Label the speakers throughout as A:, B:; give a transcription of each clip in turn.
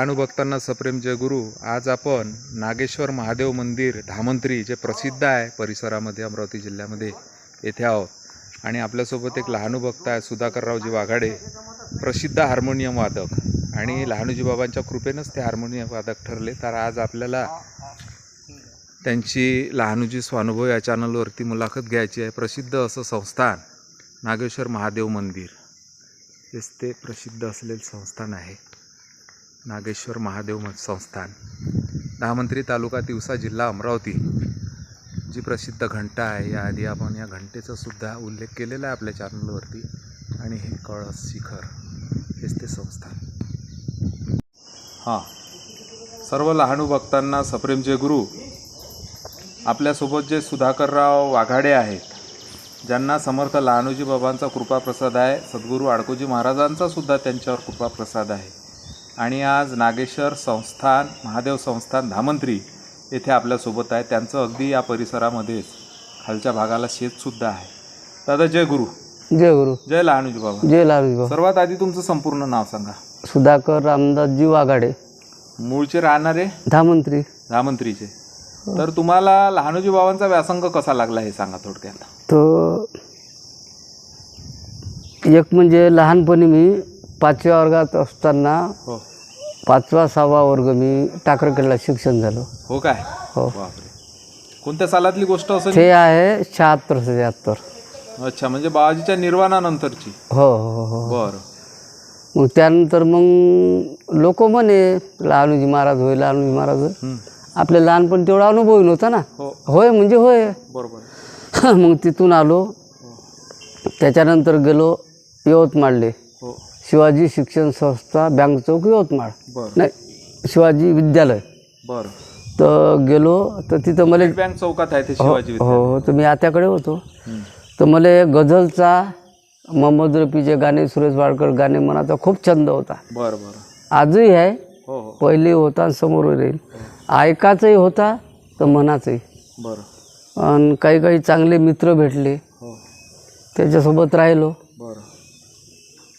A: अनुभक्तांना सप्रेम जय गुरु. आज आपण नागेश्वर महादेव मंदिर धामंत्री जे प्रसिद्ध आहे परिसरामध्ये अमरावती जिल्ह्यामध्ये येथे आहोत. आणि आपल्यासोबत एक लहानू भक्त आहे सुधाकररावजी वाघाडे प्रसिद्ध हार्मोनियम वादक. आणि लहानूजी बाबांच्या कृपेनंच ते हार्मोनियम वादक ठरले. तर आज आपल्याला त्यांची लहानूजी स्वानुभव या चॅनलवरती मुलाखत घ्यायची आहे. प्रसिद्ध असं संस्थान नागेश्वर महादेव मंदिर. हेच ते प्रसिद्ध असलेलं संस्थान आहे. नागेश्वर महादेव म- संस्थान. दहामंत्री तालुका तिवसा जिल्हा अमरावती. जी प्रसिद्ध घंटा आहे याआधी आपण या घंटेचा सुद्धा उल्लेख केलेला आहे आपल्या चॅनलवरती आणि हे कळस शिखर हेच ते संस्थान. हां. सर्व लहानू भक्तांना सप्रेम जे गुरु. आपल्यासोबत जे सुधाकरराव वाघाडे आहेत ज्यांना समर्थ लहानूजी बाबांचा कृपाप्रसाद आहे सद्गुरू आडकोजी महाराजांचा सुद्धा त्यांच्यावर कृपाप्रसाद आहे. आणि आज नागेश्वर संस्थान महादेव संस्थान धामंत्री येथे आपल्यासोबत आहे त्यांचं अगदी या परिसरामध्येच खालच्या भागाला शेतसुद्धा आहे. दादा जय गुरु.
B: जय गुरु.
A: जय लहानूजी बाबा.
B: जय लालजी
A: सर्वात आधी तुमचं संपूर्ण नाव सांगा.
B: सुधाकर रामदासजी वाघाडे.
A: मूळचे राहणारे?
B: धामंत्री.
A: धामंत्रीचे. तर तुम्हाला लहानूजी बाबांचा व्यासंग कसा लागला हे सांगा थोडक्यात.
B: तर एक म्हणजे लहानपणी मी पाचव्या वर्गात असताना
A: हो.
B: पाचवा सहावा वर्ग मी टाकरखेडला शिक्षण झालो.
A: हो काय?
B: हो.
A: बापरे. कोणत्या सालातली गोष्ट असेल
B: ते आहे शहात्तर शहात्तर
A: अच्छा म्हणजे बाबाजीच्या निर्वाणानंतरची.
B: हो हो हो
A: बरं.
B: मग त्यानंतर मग लोक म्हणे लहानूजी महाराज होय लहानूजी महाराज होय.
A: हं.
B: आपल्या लहानपण तेवढा अनुभव नव्हता ना?
A: हो.
B: होय म्हणजे होय.
A: बरोबर.
B: मग तिथून आलो. त्याच्यानंतर गेलो यवतमाळले.
A: हो
B: शिवाजी शिक्षण संस्था बँक चौक यवतमाळ.
A: बरं.
B: नाही शिवाजी विद्यालय.
A: बरं.
B: तर गेलो तर तिथं मला
A: बँक चौकात आहे ते शिवाजी
B: हो हो तर मी आत्याकडे होतो.
A: हं.
B: तर मला गझलचा मोहम्मद रफीचे गाणे सुरेश वाडकर गाणे मनाचा खूप छंद होता.
A: बरं बरं.
B: आजही आहे.
A: हो हो.
B: पहिले होता आणि समोर राहील. ऐकाचाही होता तर मनाचाही.
A: बरं.
B: आणि काही काही चांगले मित्र भेटले.
A: हो.
B: त्याच्यासोबत राहिलो.
A: बरं.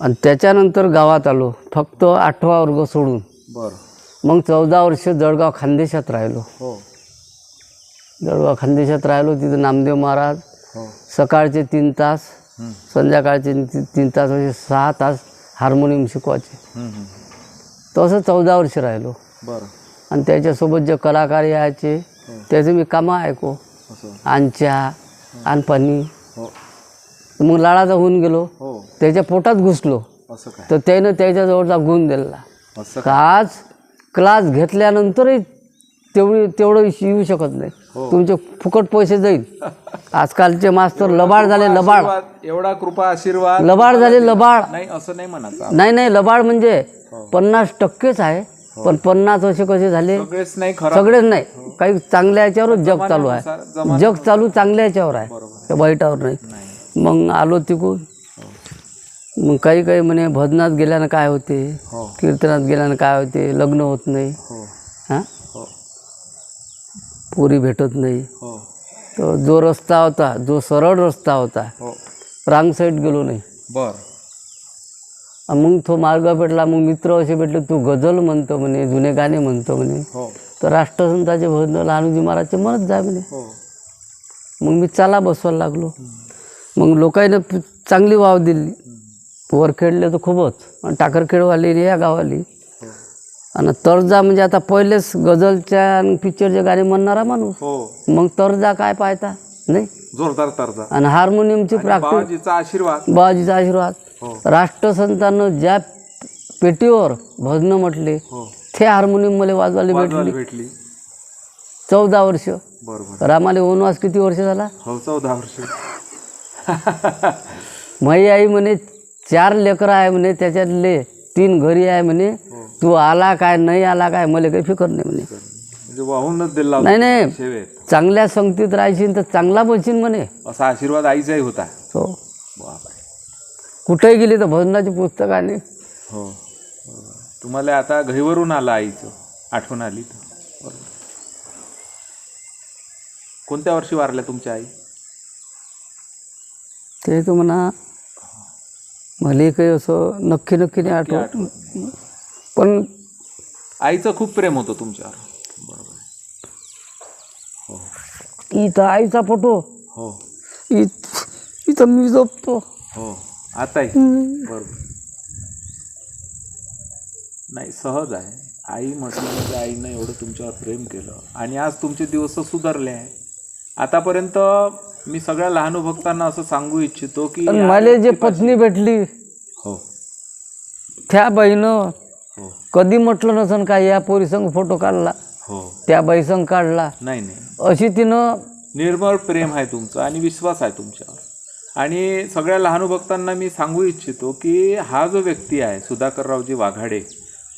B: आणि त्याच्यानंतर गावात आलो. फक्त आठवा वर्ग सोडून.
A: बरं.
B: मग चौदा वर्ष जळगाव खानदेशात राहिलो.
A: हो.
B: जळगाव खानदेशात राहिलो तिथं नामदेव महाराज.
A: हो.
B: सकाळचे तीन तास
A: हं.
B: संध्याकाळचे तीन तास असे सहा तास हार्मोनियम शिकवायचे.
A: हं, हं.
B: तसं चौदा वर्ष राहिलो.
A: बरं.
B: आणि त्याच्यासोबत जे कलाकार यायचे त्याचे मी कामं ऐको. आणच्या आणपाणी
A: हो.
B: मग लाडाचा होऊन गेलो.
A: हो.
B: त्याच्या पोटात घुसलो.
A: असं काय?
B: तर त्यानं त्याच्याजवळचा गुण दिला.
A: असं
B: का आज क्लास घेतल्यानंतरही तेवढी तेवढं येऊ शकत नाही. तुमचे फुकट पैसे जाईल. आजकालचे मास्तर लबाड झाले लबाड.
A: आशीर्वाद, एवढा कृपा आशीर्वाद.
B: लबाड झाले लबाड.
A: नाही असं नाही म्हणायचं
B: नाही नाही लबाड म्हणजे पन्नास टक्केच आहे. पण पन्नास असे कसे झाले?
A: सगळेच नाही खरं
B: सगळेच नाही. काही चांगल्या याच्यावरच जग चालू आहे. जग चालू चांगल्या याच्यावर आहे. वाईटावर नाही. मग आलो तिकून मग काही काही म्हणे भजनात गेल्यानं काय होते?
A: हो.
B: कीर्तनात गेल्यानं काय होते? लग्न होत नाही.
A: हो.
B: हां?
A: हो.
B: पोरी भेटत नाही.
A: हो.
B: तर जो रस्ता होता जो सरळ रस्ता होता रांग साईड गेलो नाही.
A: बर.
B: मग तो मार्ग भेटला मग मित्र असे भेटले तू गझल म्हणतो म्हणे जुने गाणे म्हणतो म्हणे. तर राष्ट्रसंताचे भजन लहानजी महाराजचे म्हणत जाय म्हणे. मग मी चाला बसवायला लागलो. मग लोकांनी चांगली वाव दिली. वर खेळले तर खूपच. आणि टाकरखेडवाली या गावाली. आणि तर्जा म्हणजे आता पहिलेच गझलच्या आणि पिक्चरचे गाणे म्हणणारा माणूस.
A: हो.
B: मग तर्जा काय पाहता? नाही?
A: जोरदार तर्जा.
B: आणि हार्मोनियमची प्रॅक्टिस
A: आशीर्वाद.
B: बाबाजीचा आशीर्वाद.
A: हो.
B: राष्ट्रसंतानं ज्या पेटीवर भजनं म्हटले
A: हो.
B: ते हार्मोनियम मला वाजवायला
A: वाजवायला
B: भेटली.
A: भेटली.
B: चौदा वर्ष.
A: बरोबर.
B: रामाले वनवास किती वर्ष झाला?
A: हो चौदा वर्ष.
B: माई आई म्हणे चार लेकरं आहे म्हणे त्याच्यातले तीन घरी आहे म्हणे. तू आला काय नाही आला काय मला काही फिकर नाही म्हणे.
A: म्हणजे वाहूनच दिला
B: नाही नाही. चांगल्या संगतीत राहायची तर चांगला बनशील म्हणे.
A: असा आशीर्वाद आईचाही होता.
B: हो. कुठेही गेली तर भजनाची पुस्तकाने
A: हो. बरोबर. तुम्हाला आता घरीवरून आलं आईचं. आठवण आली तर. कोणत्या वर्षी वारल्या तुमच्या आई?
B: ते तर म्हणा मला काही असं नक्की नक्की नाही आठवत. पण
A: आईचं खूप प्रेम होतं तुमच्यावर. बरोबर
B: इथं आईचा फोटो.
A: हो.
B: इथं मी झोपतो
A: हो. आताही. बरोबर. नाही सहज आहे. आई म्हटलं म्हणजे आईनं एवढं तुमच्यावर प्रेम केलं. आणि आज तुमचे दिवस सुधारले आहे. आतापर्यंत मी सगळ्या लहान भक्तांना असं सांगू इच्छितो की या
B: मला जे पत्नी भेटली
A: हो.
B: त्या बाईनं
A: हो.
B: कधी म्हटलं नसन का या पोरीसंग फोटो काढला
A: हो.
B: त्या बाईसंग काढला.
A: नाही नाही.
B: अशी तिनं
A: निर्मळ प्रेम आहे तुमचं आणि विश्वास आहे तुमच्यावर. आणि सगळ्या लहान भक्तांना मी सांगू इच्छितो की हा जो व्यक्ती आहे सुधाकररावजी वाघाडे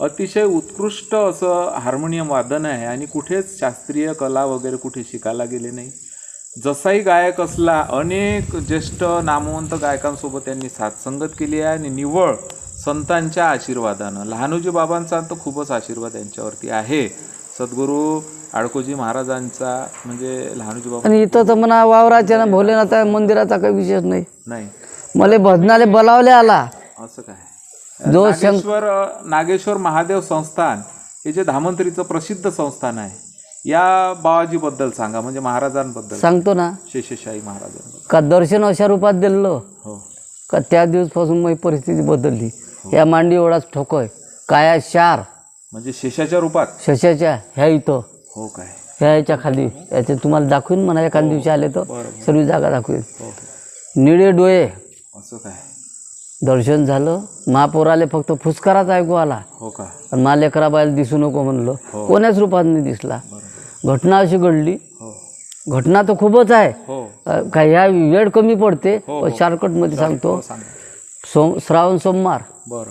A: अतिशय उत्कृष्ट असं हार्मोनियम वादन आहे आणि कुठेच शास्त्रीय कला वगैरे कुठे शिकायला गेले नाही. जसाही गायक असला अनेक ज्येष्ठ नामवंत गायकांसोबत त्यांनी साथसंगत केली आहे आणि निव्वळ संतांच्या आशीर्वादानं. लहानोजी बाबांचा तर खूपच आशीर्वाद यांच्यावरती आहे. सद्गुरू आडकोजी महाराजांचा म्हणजे लहानोजी बाबा
B: आणि इथं तर म्हणा वावराच्या ना भोलेनाथ मंदिराचा काही विशेष नाही.
A: नाही.
B: मला भजनाले बोलावले आला.
A: असं काय?
B: जो
A: नागेश्वर नागेश्वर महादेव संस्थान हे जे धामंत्रीचं प्रसिद्ध संस्थान आहे या बाबाजीबद्दल सांगा म्हणजे महाराजांबद्दल.
B: सांगतो ना.
A: शेषशाही महाराजांबद्दल.
B: का दर्शन अशा रूपात दिलं
A: हो.
B: का त्या दिवसपासून माझी परिस्थिती बदलली? या मांडी एवढाच ठोकोय काया शार.
A: म्हणजे शेषाच्या रूपात?
B: शशाच्या ह्या इथं.
A: हो काय?
B: ह्या याच्या खाली. याचे तुम्हाला दाखवीन म्हणा एखाद्या दिवशी आले तर.
A: बरं
B: सर्व जागा दाखवीन.
A: हो हो.
B: निळे डोळे.
A: असं काय?
B: दर्शन झालं. महापौराले फक्त फुसकाराच ऐकू आला.
A: हो का?
B: आणि लेकराबाईला दिसू नको म्हणलं.
A: हो.
B: कोण्याच रूपात नाही दिसला. घटना अशी घडली.
A: हो.
B: घटना तर खूपच आहे.
A: हो.
B: काय ह्या वेळ कमी पडते.
A: हो,
B: पण शॉर्टकटमध्ये सांगतो.
A: सांगा.
B: सोम श्रावण सोमवार.
A: बरं.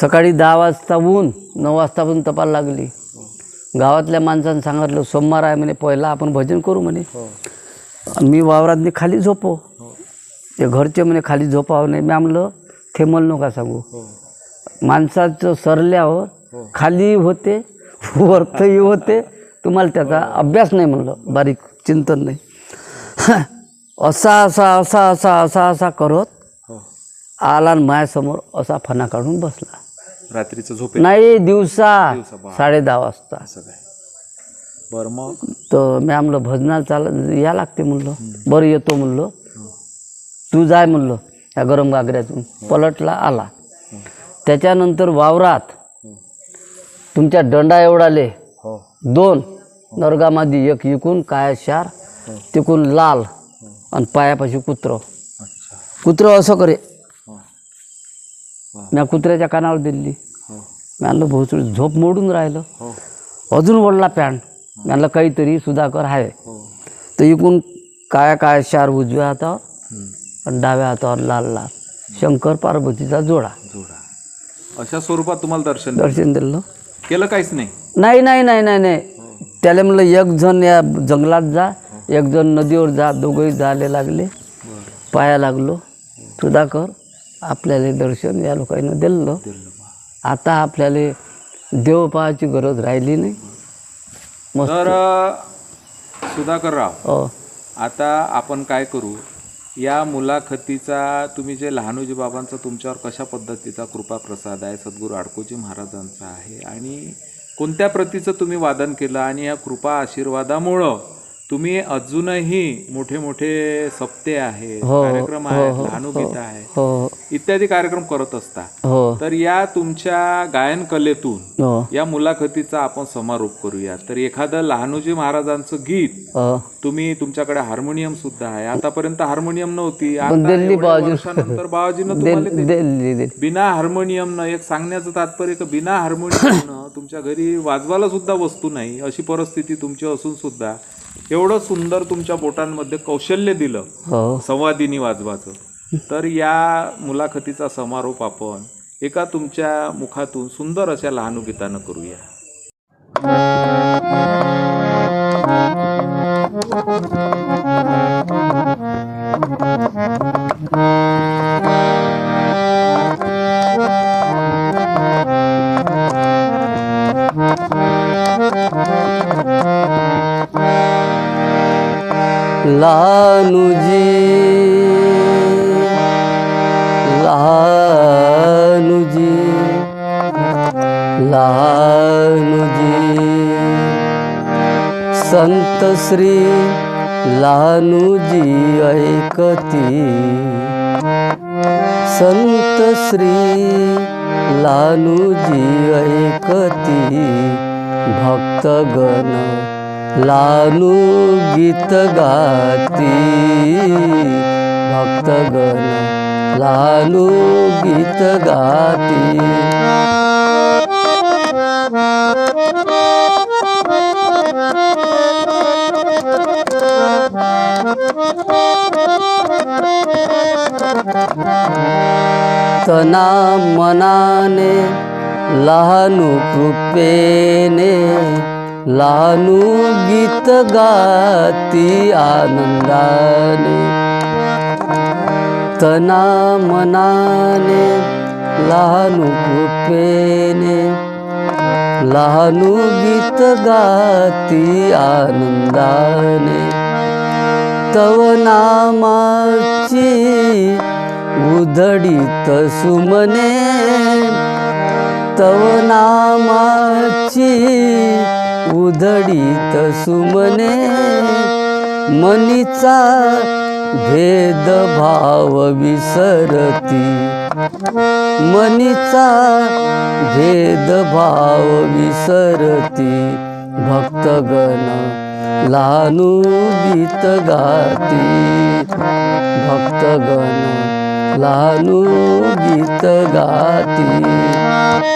B: सकाळी दहा वाजता ऊन नऊ वाजतापासून तपाल लागली. गावातल्या माणसानं सांगितलं सोमवार आहे म्हणे पहिला आपण भजन करू म्हणे. मी वावरातनी खाली झोपो. ते घरचे म्हणे खाली झोपावं नाही. मी म्हणलं थेमल नका सांगू. माणसाचं सरल्यावर
A: हो.
B: खाली होते वरतही होते तुम्हाला त्याचा अभ्यास नाही म्हणलं बारीक चिंतन नाही. असा असा असा असा असा असा करत
A: हो.
B: आला आणि माझ्यासमोर असा फणा काढून बसला.
A: रात्रीचं झोपे
B: नाही दिवसा. साडे दहा वाजता.
A: बरं मग?
B: तर मी म्हणलं भजनाला चाल या लागते म्हणलं. बरं येतो म्हणलं. तू जाय म्हणलं या गरम गागऱ्यातून पलटला आला. त्याच्यानंतर वावरात तुमच्या दंडा एवढाले
A: हो
B: दोन नरगामध्ये एक इकून काय शार तिकून लाल आणि पायापाशी कुत्रं. कुत्रं असं करे.
A: हो.
B: मी कुत्र्याच्या कानावर दिली.
A: हो.
B: मी आणलं भोसडी झोप मोडून राहिलं.
A: हो.
B: अजून वडला पॅन्ट. मी आणलं काहीतरी सुधाकर आहे
A: हो.
B: तर इकून काय काय शार उजव्या हातावर. आणि डाव्या हातावर लाल लाल. शंकर पार्वतीचा जोडा.
A: जोडा. अशा स्वरूपात तुम्हाला दर्शन.
B: दर्शन दिलं.
A: केलं काहीच नाही.
B: नाही नाही नाही नाही नाही. त्याला म्हणलं एक जण या जंगलात जा एक जण नदीवर जा दोघंही जायला लागले पाया लागलो. सुधाकर आपल्याला दर्शन या लोकांना दिलं. आता आपल्याला देव पाहायची गरज राहिली नाही. मस्त.
A: तर अ, सुधाकरराव
B: हो.
A: आता आपण काय करू? या मुलाखतीचा तुम्ही जे लहानोजी बाबांचा तुमच्यावर कशा पद्धतीचा कृपा प्रसाद आहे सद्गुरू आडकोजी महाराजांचा आहे आणि कोणत्या प्रतीचं तुम्ही वादन केलं आणि या कृपा आशीर्वादामुळं तुम्ही अजूनही मोठे मोठे सप्ते आहेत
B: हो,
A: कार्यक्रम आहेत लहानुगीत आहे
B: हो.
A: इत्यादी कार्यक्रम करत असता.
B: हो.
A: तर या तुमच्या गायन कलेतून
B: हो.
A: या मुलाखतीचा आपण समारोप करूया. तर एखादं लहानोजी महाराजांचं गीत
B: हो.
A: तुम्ही तुमच्याकडे हार्मोनियम सुद्धा आहे. आतापर्यंत हार्मोनियम नव्हती. वर्षानंतर बाबाजीनं बिना हार्मोनियमनं एक सांगण्याचं तात्पर्य बिना हार्मोनियमनं तुमच्या घरी वाजवायला सुद्धा वस्तू नाही अशी परिस्थिती तुमची असून सुद्धा एवढं सुंदर तुमच्या बोटांमध्ये कौशल्य दिलं.
B: हो.
A: संवादिनी वाजवाचं. तर या मुलाखतीचा समारोप आपण एका तुमच्या मुखातून सुंदर अशा लहानुगीतानं करूया.
B: लानुजी लानुजी ला लहानुजी संत श्री लहानुजी ऐकती। संत श्री लहानुजी ऐकती। भक्तगण लालू गीत गाती. भक्तगण लालू गीत गाती. तना मनाने लहानू कृपेने लहानू गीत गाती आनंदाने तना मनाने लहानू कृपेने लहानू गीत गाती आनंदाने तव नामाची उधडीत सुमने तव नामाची उधडीत सुमने मनीचा भेदभाव विसरती. मनीचा भेदभाव विसरती. भक्तगण लहानू गीत गाती. भक्तगण लहानू गीत गाती.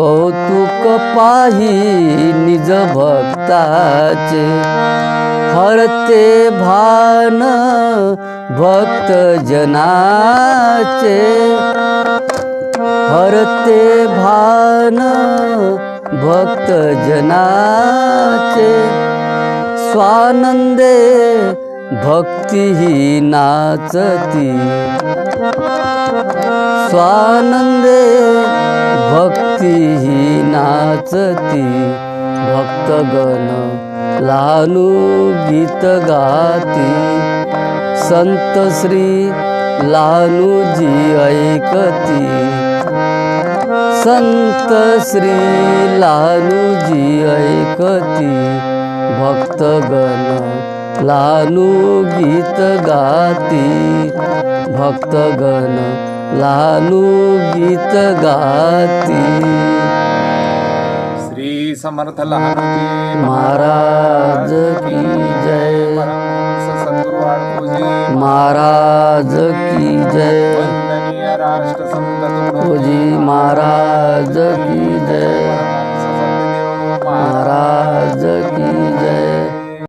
B: कौतुक पाही निज भक्ताचे. हरते भान भक्त जनाचे हरते भान भक्त जनाचे स्वानंदे भक्ती ही नाचती. स्वानंदे भक्ती ही नाचती. भक्तगण लानू गीत गाती. संत श्री लानूजी ऐकती. संत श्री लालूजी ऐकती. भक्तगण लालू गीत गाती. भक्तगण लालू गीत गाती।
A: श्री समर्थ लालू
B: महाराज की जय। महाराज की जय।
A: जी महाराज की
B: जय। महाराज की जय।